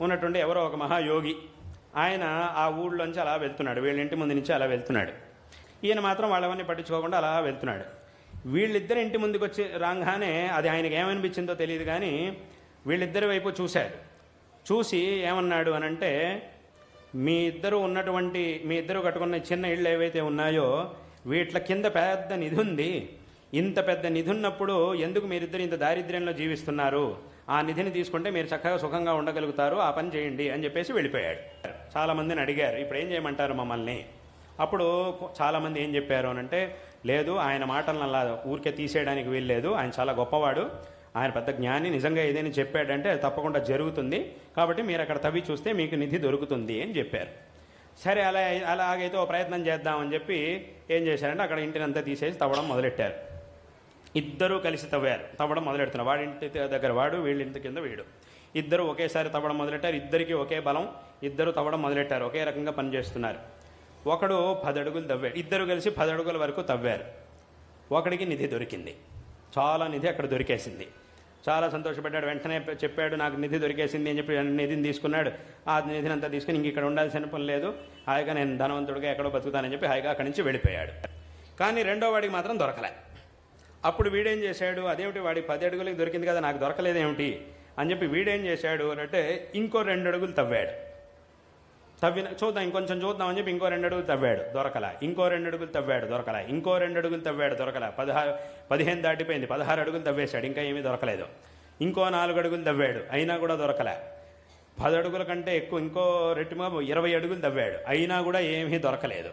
ఉన్నటువంటి ఎవరో ఒక మహాయోగి. ఆయన ఆ ఊళ్ళోంచి అలా వెళ్తున్నాడు. వీళ్ళ ఇంటి ముందు నుంచి అలా వెళ్తున్నాడు. ఈయన మాత్రం వాళ్ళవన్నీ పట్టించుకోకుండా అలా వెళ్తున్నాడు. వీళ్ళిద్దరు ఇంటి ముందుకు వచ్చి రాగానే అది ఆయనకి ఏమనిపించిందో తెలియదు కానీ వీళ్ళిద్దరి వైపు చూశాడు. చూసి ఏమన్నాడు అని అంటే మీ ఇద్దరు ఉన్నటువంటి మీ ఇద్దరు కట్టుకున్న చిన్న ఇళ్ళు ఏవైతే ఉన్నాయో వీట్ల కింద పెద్ద నిధి ఉంది. ఇంత పెద్ద నిధి ఉన్నప్పుడు ఎందుకు మీరిద్దరు ఇంత దారిద్ర్యంలో జీవిస్తున్నారు? ఆ నిధిని తీసుకుంటే మీరు చక్కగా సుఖంగా ఉండగలుగుతారు ఆ పని చేయండి అని చెప్పేసి వెళ్ళిపోయాడు. చాలా మందిని అడిగారు ఇప్పుడు ఏం చేయమంటారు మమ్మల్ని? అప్పుడు చాలామంది ఏం చెప్పారు అని అంటే లేదు ఆయన మాటలను అలా ఊరికే తీసేయడానికి వీల్లేదు ఆయన చాలా గొప్పవాడు ఆయన పెద్ద జ్ఞాని నిజంగా ఏదైనా చెప్పాడంటే అది తప్పకుండా జరుగుతుంది కాబట్టి మీరు అక్కడ తవ్వి చూస్తే మీకు నిధి దొరుకుతుంది అని చెప్పారు. సరే అలా అలాగైతే ఓ ప్రయత్నం చేద్దామని చెప్పి ఏం చేశారంటే అక్కడ ఇంటినంతా తీసేసి తవ్వడం మొదలెట్టారు. ఇద్దరూ కలిసి తవ్వారు. తవ్వడం మొదలెడుతున్నారు. వాడి ఇంటి దగ్గర వాడు వీళ్ళ ఇంటి కింద వీడు. ఇద్దరు ఒకేసారి తవ్వడం మొదలెట్టారు. ఇద్దరికి ఒకే బలం ఇద్దరు తవ్వడం మొదలెట్టారు. ఒకే రకంగా పనిచేస్తున్నారు. ఒకడు పది అడుగులు తవ్వాడు. ఇద్దరు కలిసి పది అడుగుల వరకు తవ్వారు. ఒకడికి నిధి దొరికింది. చాలా నిధి అక్కడ దొరికేసింది. చాలా సంతోషపడ్డాడు. వెంటనే చెప్పాడు నాకు నిధి దొరికేసింది అని చెప్పి నిధిని తీసుకున్నాడు. ఆ నిధిని అంతా తీసుకుని ఇంక ఇక్కడ ఉండాల్సిన పని లేదు. హాయిగా నేను ధనవంతుడిగా ఎక్కడో బతుకుతానని చెప్పి హాయిగా అక్కడి నుంచి వెళ్ళిపోయాడు. కానీ రెండో వాడికి మాత్రం దొరకలేదు అప్పుడు వీడేం చేశాడు? అదేమిటి వాడి పది అడుగులకి దొరికింది కదా నాకు దొరకలేదేమిటి? అని చెప్పి వీడేం చేశాడు అని అంటే ఇంకో రెండు అడుగులు తవ్వాడు. తవ్విన చూద్దాం ఇంకొంచెం చూద్దాం అని చెప్పి ఇంకో రెండు అడుగులు తవ్వాడు. దొరకల. ఇంకో రెండు అడుగులు తవ్వాడు దొరకల. ఇంకో రెండు అడుగులు తవ్వాడు దొరకల. పదహారు పదిహేను దాటిపోయింది. పదహారు అడుగులు తవ్వేశాడు. ఇంకా ఏమీ దొరకలేదు. ఇంకో నాలుగు అడుగులు తవ్వాడు. అయినా కూడా దొరకలే. పది అడుగుల కంటే ఎక్కువ ఇంకో రెట్టుగా ఇరవై అడుగులు తవ్వాడు. అయినా కూడా ఏమీ దొరకలేదు.